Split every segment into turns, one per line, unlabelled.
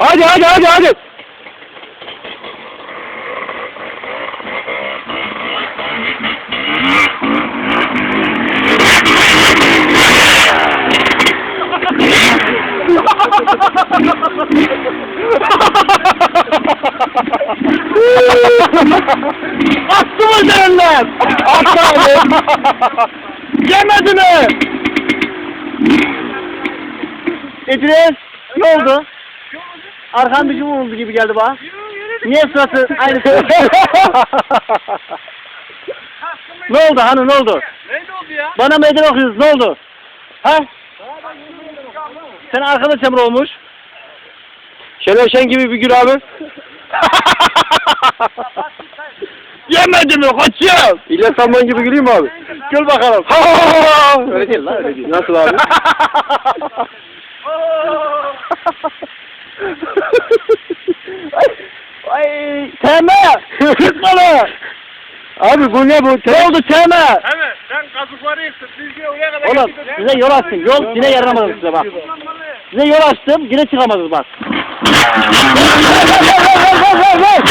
Hadi hadi hadi hadi. Attı mı üzerinden? Attı abi. Yemedi mi? İdris ne oldu? Arkan bir cümle oldu gibi geldi bana. Niye sırası aynı Ne oldu hanım ne oldu?
Neydi oldu ya?
Bana meydan okuyoruz ne oldu? Ha? Sen arkada çamur olmuş. Şener Şen gibi bir gül abi. Yemedi mi koçum? İlyas Salman gibi güleyim mi abi? Gül bakalım. öyle değil lan öyle değil. Nasıl abi? Ay, Teme! Çıkmalı! Abi bu ne bu? Ne oldu Teme?
Evet sen kazıkları yıktın. Biz de oraya kadar
Oğlum
gittik.
size yol açtım. Yol yine yaramadım size bak. Size yol açtım yine çıkamadınız bak. ver ver ver ver ver ver.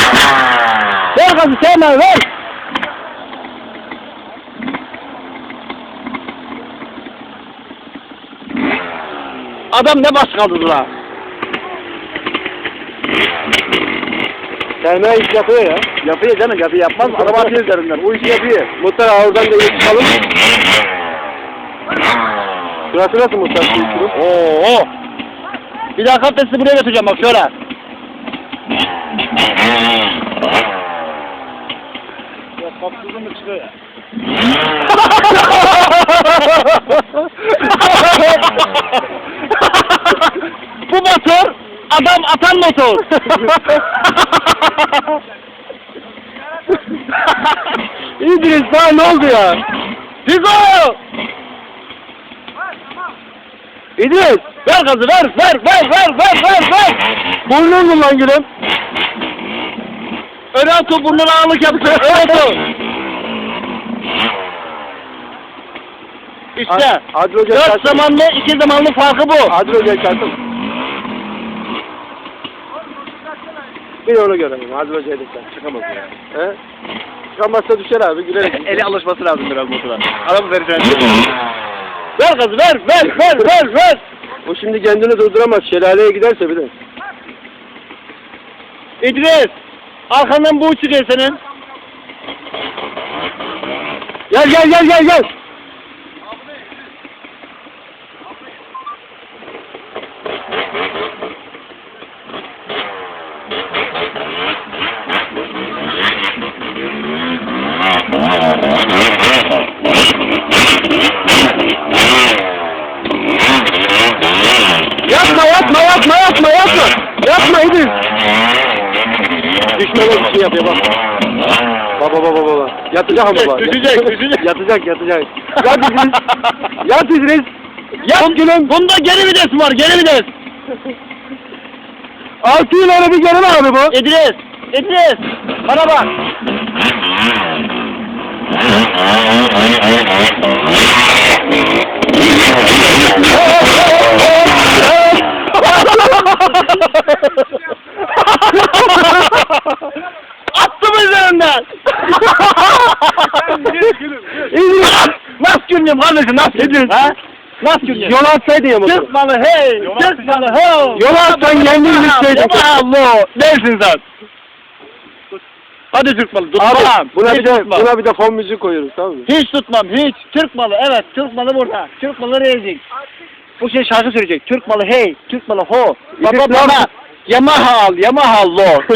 Ver gazı Teme ver. Adam ne baş kaldı la? Selma iş yapıyor ya. Yapıyor canım yapıyor yapmaz? Araba atıyor üzerinden. O işi yapıyor. Muhtar oradan da iyi çıkalım. Şurası nasıl muhtar? Oo. Bir daha kafesi buraya götüreceğim bak şöyle.
Ya kapsızın mı çıkıyor ya?
Bu motor adam atan motor. İdris daha ne oldu ya? Figo! İdris ver gazı ver ver ver ver ver ver ver. Burnun lan gülüm. Öne at o burnuna ağırlık yapsın. Öne at o. İşte. Dört zamanlı iki zamanlı farkı bu.
Adil Hoca onu görelim. Adil Hoca'yı da çarptı. Çıkamaz ya. He? Çıkamazsa düşer abi. Gülerek.
Eli alışması lazım biraz motora. Araba vereceğim. ver gazı ver ver ver ver ver.
O şimdi kendini durduramaz. Şelaleye giderse bir de.
İdris. Arkandan bu çıkıyor senin. Gel gel gel gel gel. Yapma yapma yapma yapma yapma. Yapma İdris.
Düşmene bir şey yapıyor bak. Baba baba baba. Yatacak ama baba.
Düşecek, düşecek.
Yatacak yatacak. Yat İdris. Yat İdris.
Yap gülüm. Bunda geri vites var geri vites.
Altı ileri bir geri abi bu.
İdris. İdris. Bana bak. Attım üzerinden. İdris. Nasıl gülmüyorum kardeşim nasıl gülmüyorum? Ha? Nasıl gülmüyorum?
Yol atsaydı ya motoru.
Çıkmalı hey. Çıkmalı hey.
Yol atsan kendin gitseydin.
Allah. Nesin sen? Hadi Türk malı. Tutmam.
Abi buna
hiç
bir de
tutmam.
buna bir de fon müziği koyuyoruz tamam mı?
Hiç tutmam hiç. Türk malı evet. Türk malı burada. Türk malı rezil. Bu şey şarkı söyleyecek. Türk malı hey. Türk malı ho. Baba
yaptın?
Yamaha al. Yamaha al lo.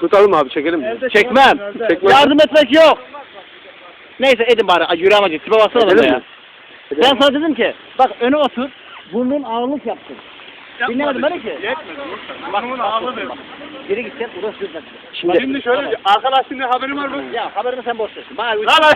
Tutalım abi çekelim mi?
Çekmem.
Çekmem.
Yardım etmek yok. Neyse edin bari. Ay, Yüreğim acı. Tipe baksana bana ya.
mi?
Ben sana dedim ki bak öne otur. Burnun ağırlık yapsın. Dinlemedim beni ki.
Yetmedi. Bak ağlı ver.
Geri gidecek. Burası sürmek.
Şimdi
Şimdi şöyle arka lastiğinde haberim var mı?
Ya haberimi sen boş ver. Bana